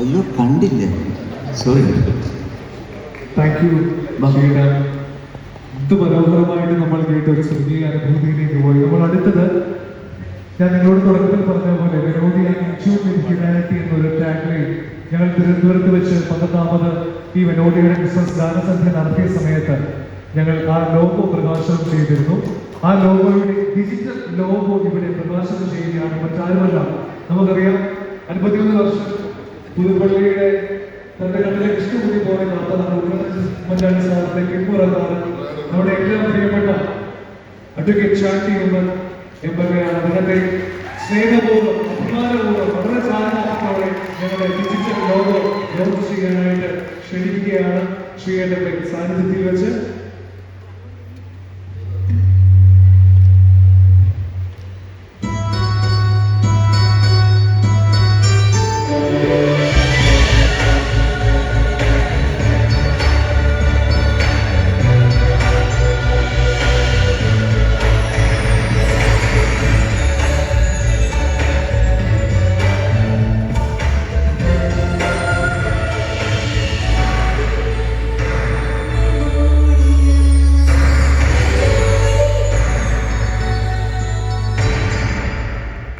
അയ്യോ കണ്ടില്ല. Sorry thank you എന്ത് മനോഹരമായിട്ട് നമ്മൾ കേട്ട ഒരു ചെറിയ അനുഭൂതിയിലേക്ക് പോയി. നമ്മൾ അടുത്തത് ഞാൻ നിങ്ങളോട് തുടക്കത്തിൽ പറഞ്ഞ പോലെ ഹ്യൂമാനിറ്റി എന്നൊരു ടാഗ്ലൈൻ ഞങ്ങൾ തിരുവനന്തപുരത്ത് വെച്ച് പന്ത്രണ്ടാമത് ഈ വിനോദിയുടെ ബിസിനസ് ഗാനസന്ധ്യ നടത്തിയ സമയത്ത് ഞങ്ങൾ ആ ലോഗോ പ്രകാശനം ചെയ്തിരുന്നു. ആ ലോഗോയുടെ ഡിജിറ്റൽ ലോഗോ ഇവിടെ പ്രകാശനം ചെയ്യുകയാണ് മറ്റാരുമല്ല. നമുക്കറിയാം അൻപത്തിയൊന്ന് വർഷം പുതുപ്പള്ളിയുടെ തന്റെ കണ്ണിലെ ഇഷ്ടകൂടി പോലെ നാട്ടാണ് ഉമ്മൻചാണ്ടി സാറിന്റെ പിന്മുറക്കാരൻ നമ്മുടെ എല്ലാം പ്രിയപ്പെട്ട advocate Shanty Oommen M L A ആണ് അദ്ദേഹത്തെ സ്നേഹപൂർവം അഭിമാനപൂർവം വളരെ ചാരനാഥത്തോടെ ഞങ്ങളുടെ ഡിജിറ്റൽ ലോഗോ ലോഞ്ച് ചെയ്യാനായിട്ട് ക്ഷണിക്കുകയാണ്. സാന്നിധ്യത്തിൽ വെച്ച്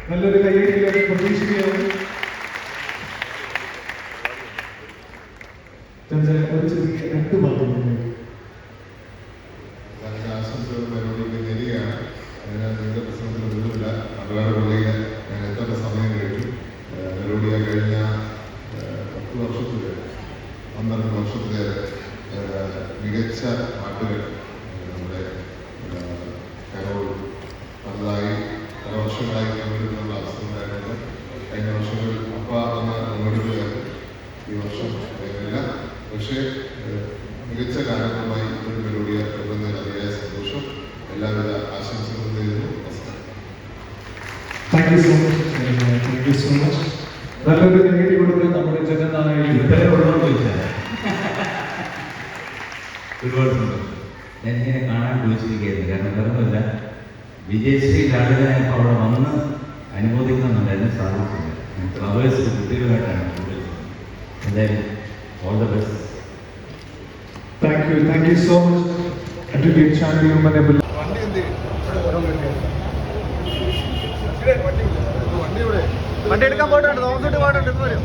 നല്ലൊരു കയ്യടിയിലേക്ക് പ്രതീക്ഷിക്കുകയാണ്. ഒരു ചെറിയ രണ്ട് ഭാഗം അതിന്റെ ആശംസകൾ പരിപാടിക്ക് നേരുകയാണ്. വർഷങ്ങളായി പങ്കെടുക്കാനുള്ള അവസരമുണ്ടായിട്ടുണ്ട് കഴിഞ്ഞ വർഷങ്ങളിൽ അപ്പ എന്ന പങ്കെടുക്കുകയായിരുന്നു ഈ വർഷം ഇല്ല പക്ഷേ മികച്ച ഗാനങ്ങളുമായി ഒരു മെലോഡിയ തുടർന്നതിൽ അതിയായ സന്തോഷം. എല്ലാവിധ ആശംസകളും നേരുന്നു. Thank you so much thank you so much നല്ലൊരു കയ്യടി കൊടുത്ത് നമ്മുടെ ഒരുപാട് സന്തോഷം ഞാൻ ഇങ്ങനെ കാണാൻ വിളിച്ചിരിക്കുകയായിരുന്നു കാരണം വേറൊന്നുമില്ല വിജയശ്രീ ലാളിതനായപ്പോൾ അവിടെ വന്ന് അനുമോദിക്കണമെന്നുണ്ടായിരുന്നു സാധിച്ചില്ല. ഫ്ലവേഴ്സ് കുട്ടികളുമായിട്ടാണ് കൂടുതൽ എന്തായാലും all the best thank you thank you so much advocate വണ്ടി എടുക്കാൻ പോയിട്ടുണ്ട്. തോമസ് പോയിട്ടുണ്ട് വരും